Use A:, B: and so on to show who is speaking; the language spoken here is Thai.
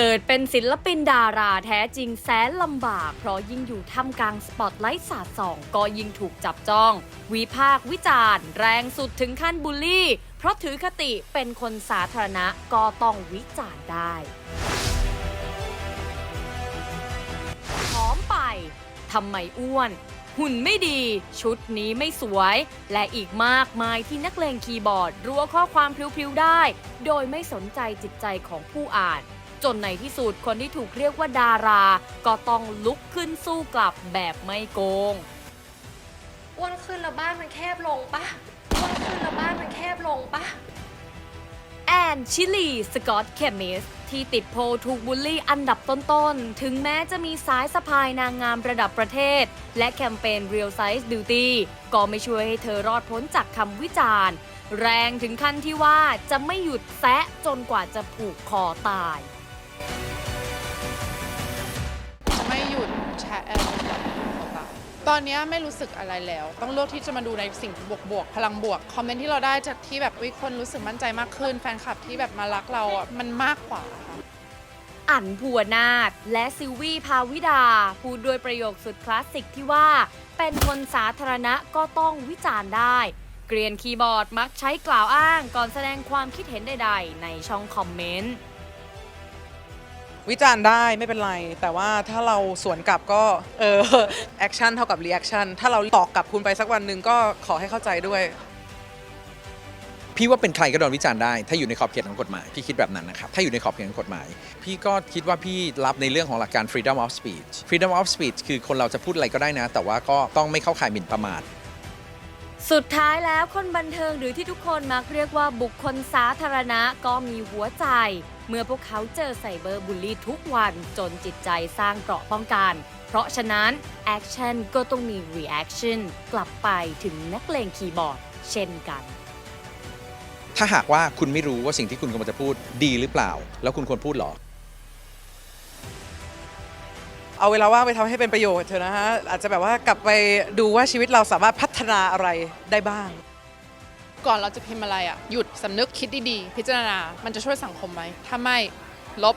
A: เกิดเป็นศิลปินดาราแท้จริงแสนลำบาก เพราะยิ่งอยู่ท่ามกลางสปอตไลท์สาดส่อง ก็ยิ่งถูกจับจ้อง วิพากษ์วิจารณ์ แรงสุดถึงขั้นบูลลี่ เพราะถือคติเป็นคนสาธารณะก็ต้องวิจารณ์ได้พร้อมไปทำไมอ้วน หุ่นไม่ดี ชุดนี้ไม่สวย และอีกมากมายที่นักเลงคีย์บอร์ด รัวข้อความพลิ้วๆได้ โดยไม่สนใจจิตใจของผู้อ่าน จนในที่สุดคนที่ถูกเรียกว่าดารา ก็ต้องลุกขึ้นสู้กลับแบบไม่โกง
B: อ้วนขึ้นแล้วบ้านมันแคบลงปะอ้วนขึ้นแล้วบ้านมันแคบลงปะ
A: แอนชิลีสกอตเคมิสที่ติดโพลถูกบูลลี่อันดับต้นๆ ถึงแม้จะมีสายสะพายนางงามระดับประเทศ และแคมเปญ Real Size Beauty ก็ไม่ช่วยให้เธอรอดพ้นจากคำวิจารณ์ แรงถึงขั้นที่ว่าจะไม่หยุดแซะจนกว่าจะผูกคอตาย
C: แชร์แอตอนนี้ไม่รู้สึกอะไรแล้ว ต้องเลือกที่จะมาดูในสิ่งบวกบวกๆ พลังบวก คอมเมนต์ที่เราได้จากที่แบบวิคนรู้สึกมั่นใจมากขึ้น แฟนคลับที่แบบมารักเราอะมันมากกว่า
A: อั๋นภูวนาถและซิลวี่ภาวิดา พูดด้วยประโยคสุดคลาสสิกที่ว่า เป็นคนสาธารณะก็ต้องวิจารณ์ได้ เกรียนคีย์บอร์ดมักใช้กล่าวอ้างก่อนแสดงความคิดเห็นใดๆ ในช่องคอมเมนต์
D: วิจารณ์ได้ไม่เป็นไร แต่ว่าถ้าเราสวนกลับก็เออแอคชั่นเท่ากับรีแอคชั่นถ้าเราตอบกลับคุณไปสักวันหนึ่งก็ขอให้เข้าใจด้วย
E: พี่ว่าเป็นใครก็โดนวิจารณ์ได้ ถ้าอยู่ในขอบเขตของกฎหมาย พี่คิดแบบนั้นนะครับ ถ้าอยู่ในขอบเขตของกฎหมาย พี่ก็คิดว่าพี่รับในเรื่องของหลักการ freedom of speech freedom of speech คือคนเราจะพูดอะไรก็ได้นะ แต่ว่าก็ต้องไม่เข้าข่ายหมิ่นประมาท
A: สุดท้ายแล้วคนบันเทิงหรือที่ทุกคนมักเรียกว่าบุคคลสาธารณะก็มีหัวใจ เมื่อพวกเขาเจอไซเบอร์บูลลี่ทุกวันจนจิตใจสร้างเกราะป้องกัน เพราะฉะนั้นแอคชั่นก็ต้องมีรีแอคชั่นกลับไปถึงนักเลงคีย์บอร์ด เช่นกัน
E: ถ้าหากว่าคุณไม่รู้ว่าสิ่งที่คุณกำลังจะพูดดีหรือเปล่า แล้วคุณควรพูดหรอ
D: เอาเวลาว่างไปทำให้เป็นประโยชน์เถอะนะฮะ อาจจะแบบว่ากลับไปดูว่าชีวิตเราสามารถพัฒนาอะไรได้บ้าง
C: ก่อนเราจะพิมพ์อะไรอะ หยุดสำนึกคิดดีๆ พิจารณา มันจะช่วยสังคมไหมถ้าไม่ลบ